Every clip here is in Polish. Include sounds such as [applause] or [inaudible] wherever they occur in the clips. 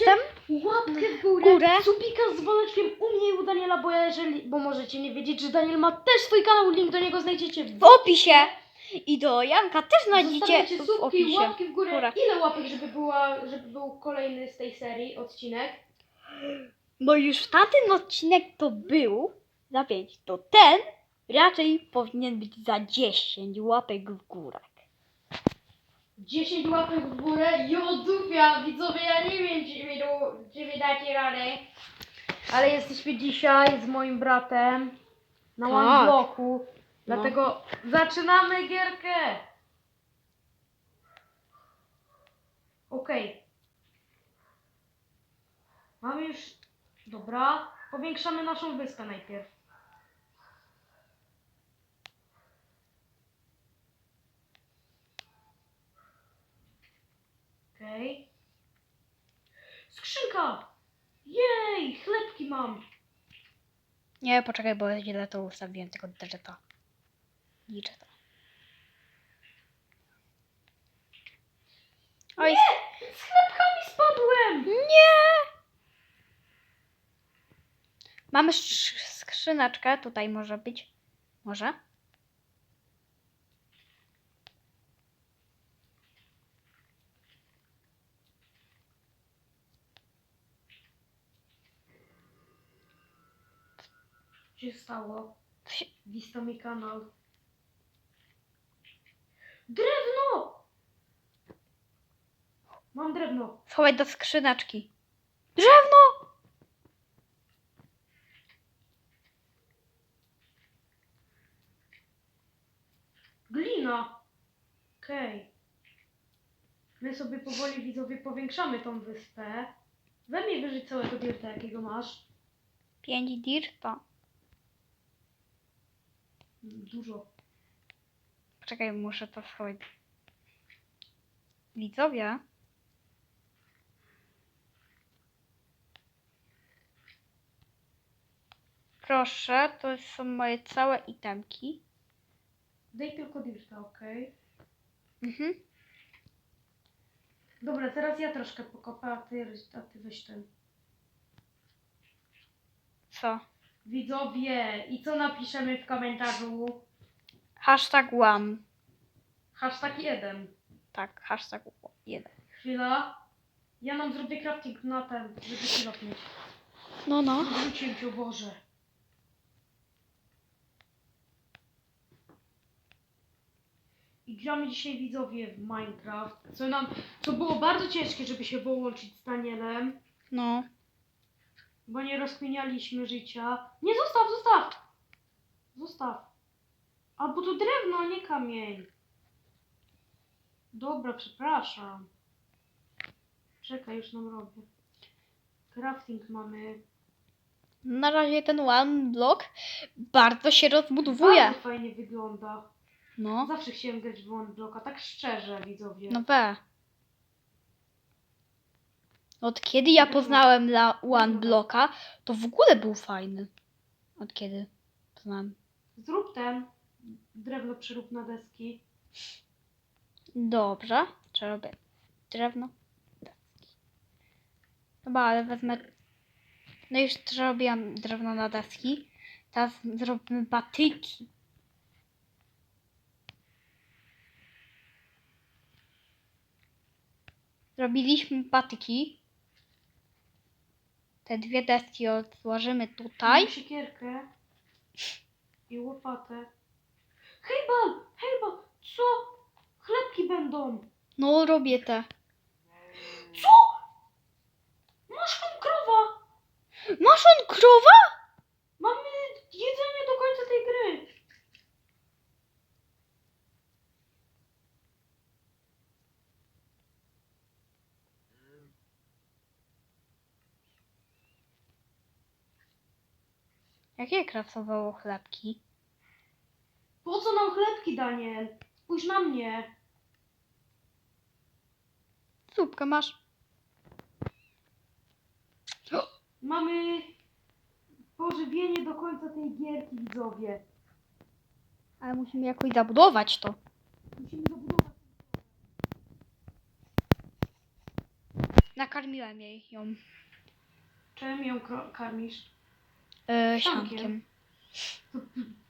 jestem. Łapkę w górę, Górę. subika z dzwoneczkiem u mnie i u Daniela, bo ja jeżeli, bo możecie nie wiedzieć, że Daniel ma też swój kanał, link do niego znajdziecie w W opisie. I do Janka też znajdziecie Zostawiacie w subki, opisie. łapki w górę. Górę. Ile łapek, żeby, była, żeby był kolejny z tej serii odcinek? Bo już w tamtym odcinek to był za 5. To ten raczej powinien być za 10 łapek w górę. 10 łapek w górę, jo dupia, widzowie, ja nie wiem, czy wy, do- czy wy dacie radę. Ale jesteśmy dzisiaj z moim bratem na Tak. one bloku, No. dlatego zaczynamy gierkę. Okej. Mamy już, dobra, powiększamy naszą wyspę najpierw. Okej. Skrzynka! Jej, chlebki mam. Nie, poczekaj, bo źle to ustawiłem, tylko drżeta. Liczę to. Oj, Z chlebkami spadłem! nie! Mamy skrzyneczkę, tutaj może być. Może? Się stało? Wista mi kanał. Drewno! Mam drewno. Schowaj do skrzyneczki. Drzewno! Glina. Okej. My sobie powoli widzowie powiększamy tą wyspę. We mnie wyżyć całego dirta, jakiego masz. 5 dirta. Dużo. Poczekaj, muszę to schować. Widzowie. Proszę, to są moje całe itemki. Daj tylko dirta, okej. Mhm. Dobra, teraz ja troszkę pokopę, a ty, a ty weź ten. Co? Widzowie, i co napiszemy w komentarzu? Hashtag one. Hashtag jeden. Tak, hashtag jeden. Chwila. Ja nam zrobię crafting na ten, żeby mieć. No, no. Wróciłem cię, Boże. I gramy dzisiaj widzowie w Minecraft, co nam, co było bardzo ciężkie, żeby się połączyć z Danielem, No. Bo nie rozkminialiśmy życia. Nie, zostaw, zostaw! Zostaw. A, bo to drewno, a nie kamień. Dobra, przepraszam. Czekaj, już nam robię. Crafting mamy. Na razie ten one block bardzo się rozbudowuje. Bardzo fajnie wygląda. No. Zawsze chciałem grać w One Blocka, tak szczerze, widzowie. No B. Od kiedy ja poznałem la One Blocka, to w ogóle był fajny. Od kiedy poznałem. Zrób ten. Drewno przyrób na deski. Dobrze. Co robię? Drewno. Deski. Dobra, ale wezmę. No już zrobiłam drewno na deski. Teraz zrobimy patyki. Zrobiliśmy patyki. Te dwie deski odłożymy tutaj. Mam siekierkę. I łopatę. Hejbal! Hejbal! Co? Chlebki będą. No, robię te. Co? Masz tam krowa! Masz on krowa? Mamy jedzenie do końca tej gry. Jakie kraftowało chlebki? Po co nam chlebki, Daniel? Spójrz na mnie. Zupkę masz. Mamy pożywienie do końca tej gierki, widzowie. Ale musimy jakoś zabudować to. Musimy zabudować. Nakarmiłem jej ją Czym ją kro- karmisz? Yy, Siankiem. siankiem. To,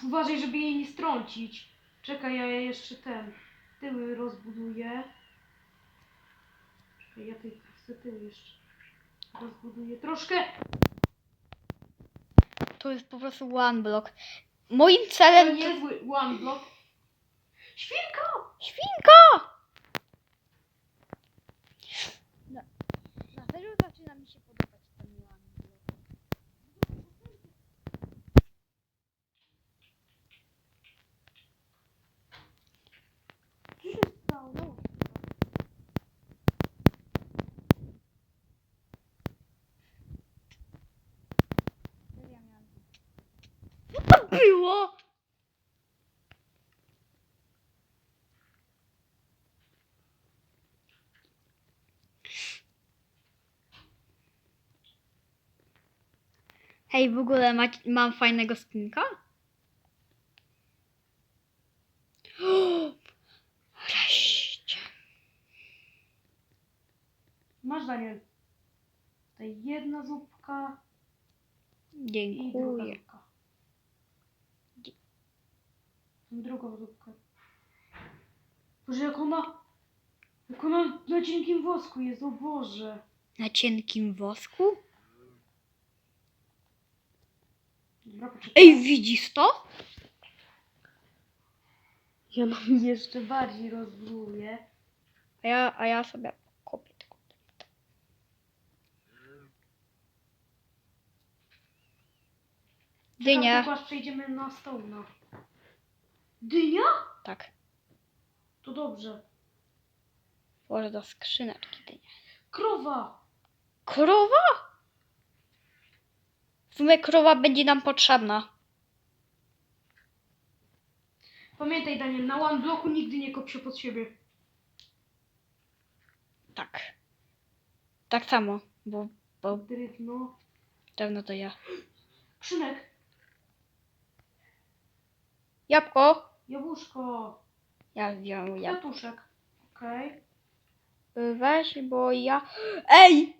to uważaj, żeby jej nie strącić. Czekaj, ja jeszcze ten tyły rozbuduję. Czekaj, ja tej chcę tyły jeszcze rozbuduję. Troszkę. To jest po prostu one block. Moim To celem... niezły one block. Świnka! Świnka! Na, na serio zaczyna mi się podobać ten one block. Co się stało? Co to było? Hej, w ogóle ma, mam fajnego skinka? [gasps] Wreszcie. Masz Daniel. Tutaj jedna zupka Dziękuję. zupka. Tą drugą zupkę. Boże, jak ona... Jak ona na cienkim wosku jest, o Boże. Na cienkim wosku? Dobra, poczekaj. Ej, widzisz to? Ja nam jeszcze bardziej rozbuduję. A ja, a ja sobie kopię tylko. Dynia. Tylko aż przejdziemy na stołna. Dynia? Tak. To dobrze. Włożę do skrzyneczki dynię. Krowa! Krowa? W sumie krowa będzie nam potrzebna. Pamiętaj Daniel, na one bloku nigdy nie kop się pod siebie. Tak. Tak samo, bo, bo Drewno. dawno to ja. Krzynek. Jabłko. Jabłuszko. Ja wziąłem jabłko. Kwiatuszek. Okej. Weź, bo ja... Ej!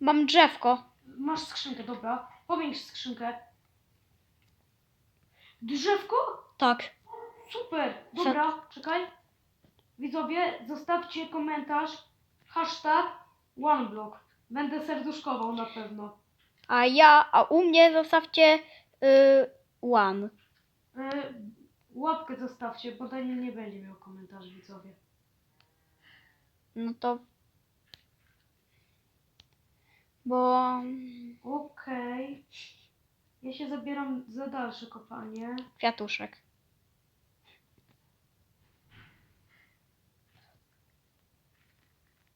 Mam drzewko. Masz skrzynkę, dobra. Powiększ skrzynkę. Drzewko? Tak. Super. Dobra, czekaj. Widzowie, zostawcie komentarz. Hashtag OneBlock. Będę serduszkował na pewno. A ja, a u mnie zostawcie y, one. Yy, łapkę zostawcie, bo Daniel nie będzie miał komentarzy, widzowie. No to... Bo... Okej. Ja się zabieram za dalsze kopanie. Kwiatuszek.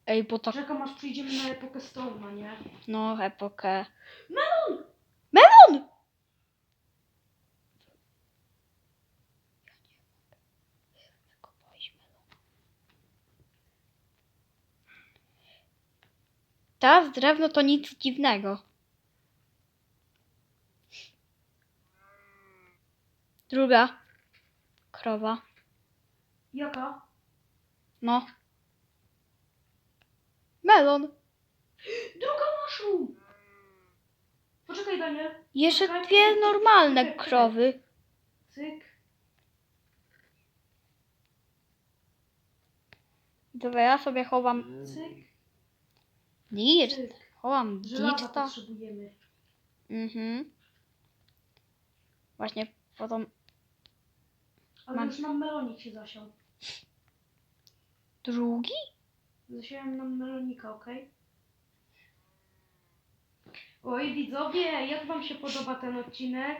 Ej, bo to... Czekam aż przyjdziemy na epokę Stone'a, nie? No, epokę... Melon! Melon! Teraz drewno to nic dziwnego. Druga krowa. Jaka? No. Melon. Druga mushroom! Poczekaj, Daniel. Jeszcze Czekaj, dwie normalne czekaj, czekaj. krowy. Cyk. Dobra, ja sobie chowam Cyk. Dirt. Chowam dirta. potrzebujemy. Mhm. Właśnie potem Ale Mam- już nam melonik się zasiał. drugi? Zasiałem nam melonika, okej? Oj, widzowie, jak wam się podoba ten odcinek?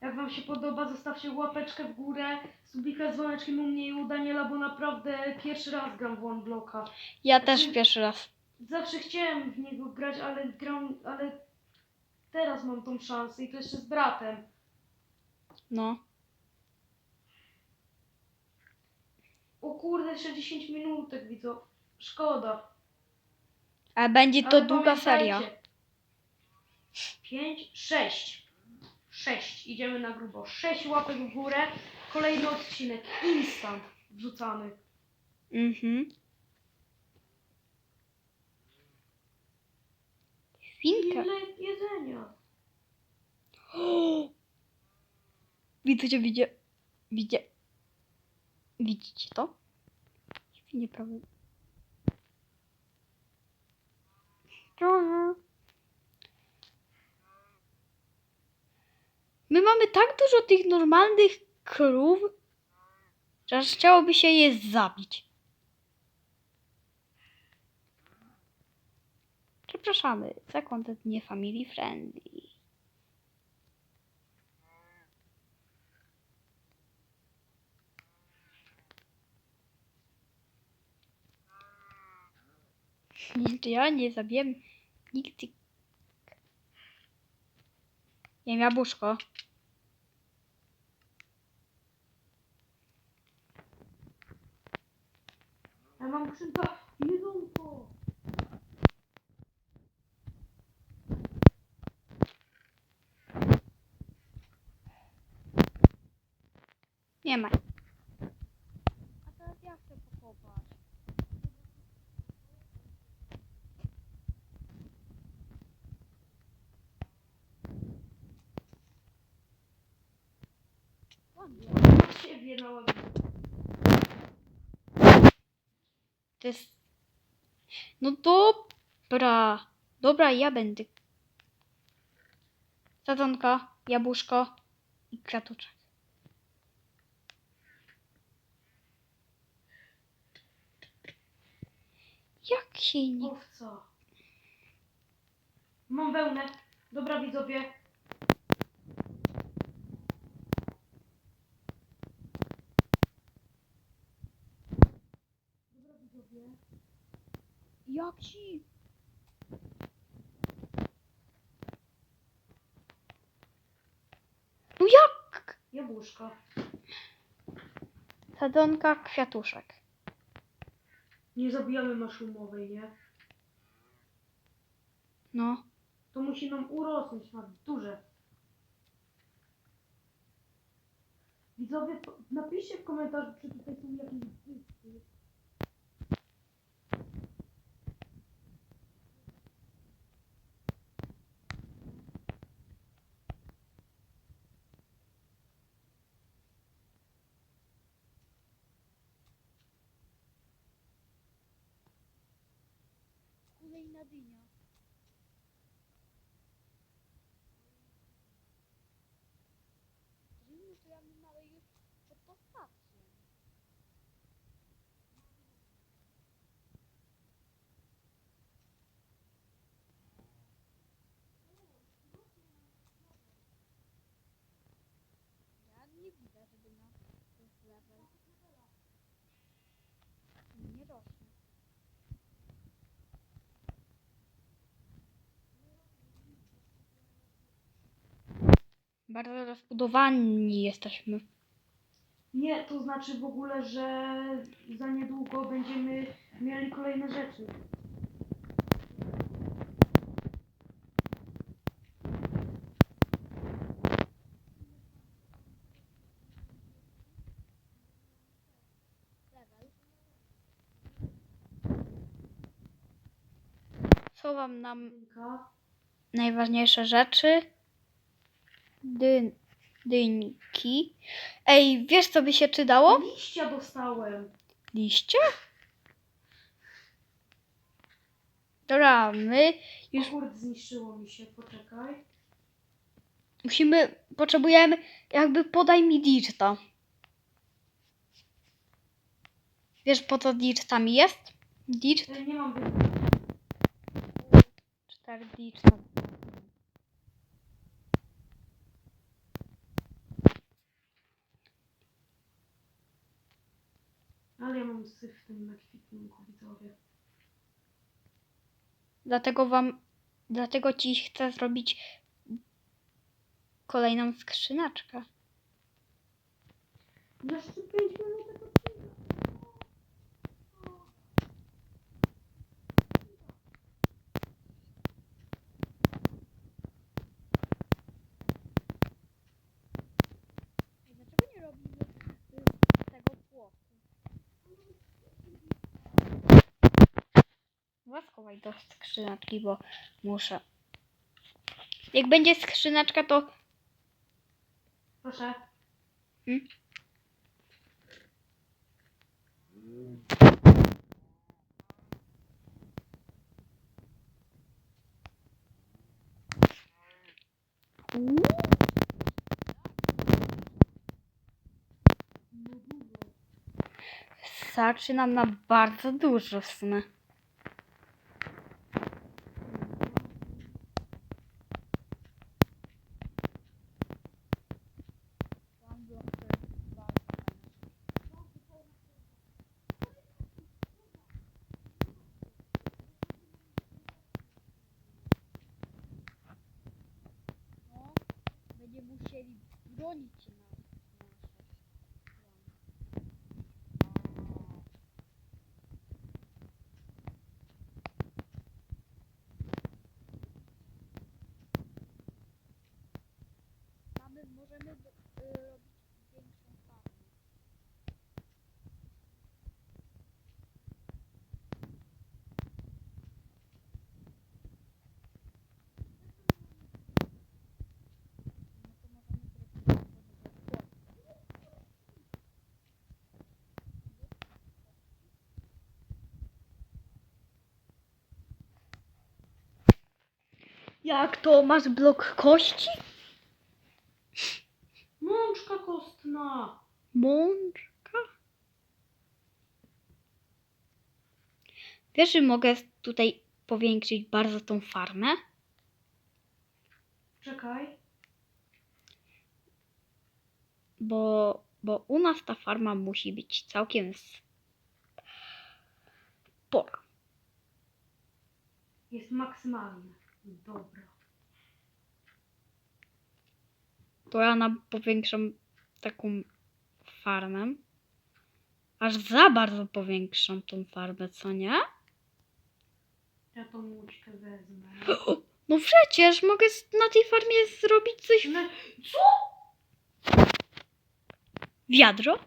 Jak wam się podoba, zostawcie łapeczkę w górę, subika z dzwoneczkiem u mnie i u Daniela, bo naprawdę pierwszy raz gram w One Blocka. Ja też Znaczy- pierwszy raz. Zawsze chciałem w niego grać, ale gram, ale teraz mam tą szansę i to jeszcze z bratem. No. O kurde, jeszcze 10 minutek, widzą. Szkoda. Ale będzie to Ale długa seria. 5, 6. 6. Idziemy na grubo. 6 łapek w górę. Kolejny odcinek. Instant wrzucany. Mhm. Świnka. Ile jedzenia? [gasps] Widzę cię, widzę. Widzę. Widzicie to? Świnie prawie. My mamy tak dużo tych normalnych krów, że aż chciałoby się je zabić. Przepraszamy, za content nie family friendly. Nigdy ja nie zabiłem nigdy. Jem jabłuszko. Ja mam skrzynka jedzonko. Nie ma. A teraz ja chcę pokopać. To jest... No dobra. Dobra, ja będę. Sadzonka, jabłuszko i kratuczek. Jak się nie... Owca. Mam wełnę. Dobra widzowie. Dobra widzowie. Jak ci... No jak? Jabłuszka. Sadzonka, kwiatuszek. Nie zabijamy maszumowej, nie? No. To musi nam urosnąć na duże. Widzowie, napiszcie w komentarzu, czy tutaj są jakieś Городыня. Ты что я Bardzo rozbudowani jesteśmy. Nie, to znaczy w ogóle, że za niedługo będziemy mieli kolejne rzeczy. Schowam nam najważniejsze rzeczy. Dy, dyńki. Ej, wiesz co by się czydało? Liścia dostałem. Liście? Dobra, my Już już kurde, zniszczyło mi się, poczekaj. musimy, potrzebujemy, jakby podaj mi diczta. Wiesz po co diczta mi jest? Ja nie mam wy... Cztery diczta. Ale ja mam syf w tym na kwitninku, widzowie. Dlatego wam, dlatego ci chcę zrobić kolejną skrzyneczkę. Jeszcze 5 minut Łaskowaj do skrzyneczki, bo muszę Jak będzie skrzyneczka, to Proszę. Hmm? Starczy nam na bardzo dużo w sumie. No, Będziemy musieli bronić nas. Mamy, możemy y, robić większą farmę. No to możemy zrobić Jak to? Masz blok kości? Mączka kostna. Mączka? Wiesz, że mogę tutaj powiększyć bardzo tą farmę? Czekaj. Bo, bo u nas ta farma musi być całkiem spora. Jest maksymalny. Dobra. To ja nam powiększam taką farmę. Aż za bardzo powiększam tą farmę, co nie? Ja tą łódźkę wezmę. [gasps] No przecież mogę na tej farmie zrobić coś. No, Co? Wiadro?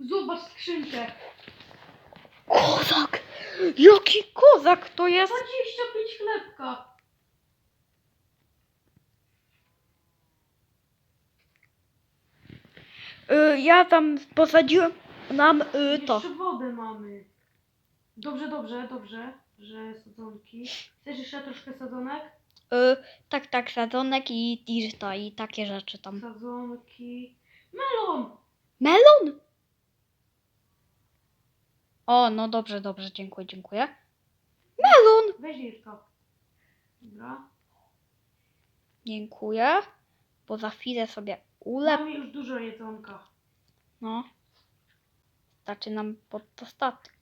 Zobacz skrzynkę. Kozak! Jaki kozak to jest? 25 chlebka. Y, ja tam posadziłem nam y, to. Jeszcze wodę mamy. Dobrze, dobrze, dobrze, że sadzonki. Chcesz jeszcze troszkę sadzonek? Y, tak, tak, sadzonek i, i, to, i takie rzeczy tam. Sadzonki. Melon! Melon? O, no dobrze, dobrze, dziękuję, dziękuję. Melon! Weź Irka. Dobra. Dziękuję, bo za chwilę sobie ulep. Mamy już dużo jedzonka. No. Starczy nam pod dostatek.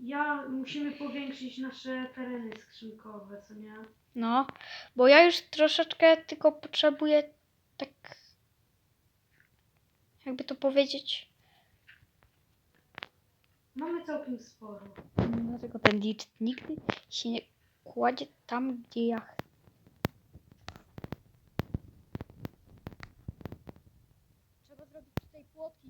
Ja musimy powiększyć nasze tereny skrzynkowe, co nie? No, bo ja już troszeczkę tylko potrzebuję tak. Jakby to powiedzieć. Mamy całkiem sporo. Dlatego ten licz nigdy się nie kładzie tam, gdzie ja chcę. Trzeba zrobić tutaj płoki.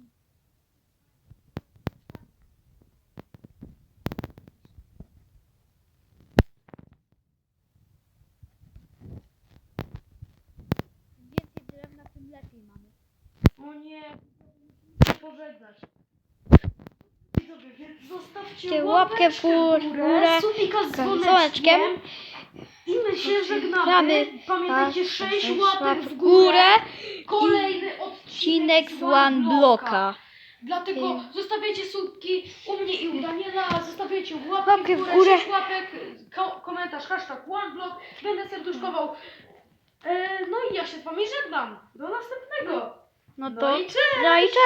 Im więcej drewna, tym lepiej mamy. O nie, musimy pożegnać. Widzowie, więc zostawcie Cię łapkę w górę, górę, subika z dzwoneczkiem. dzwoneczkiem. I my się żegnamy. Żegnamy. Pamiętajcie, Tak, 6 sześć łapek łap w górę. Kolejny Odcinek odcinek z One Blocka. Dlatego zostawiajcie subki u mnie i u Daniela, zostawiajcie łapki Łapkę w w górę, górę. sześć łapek, ko- komentarz, hashtag OneBlock, będę serduszkował. E, no i ja się z wami żegnam. Do następnego. No No to. i cześć! No i cześć!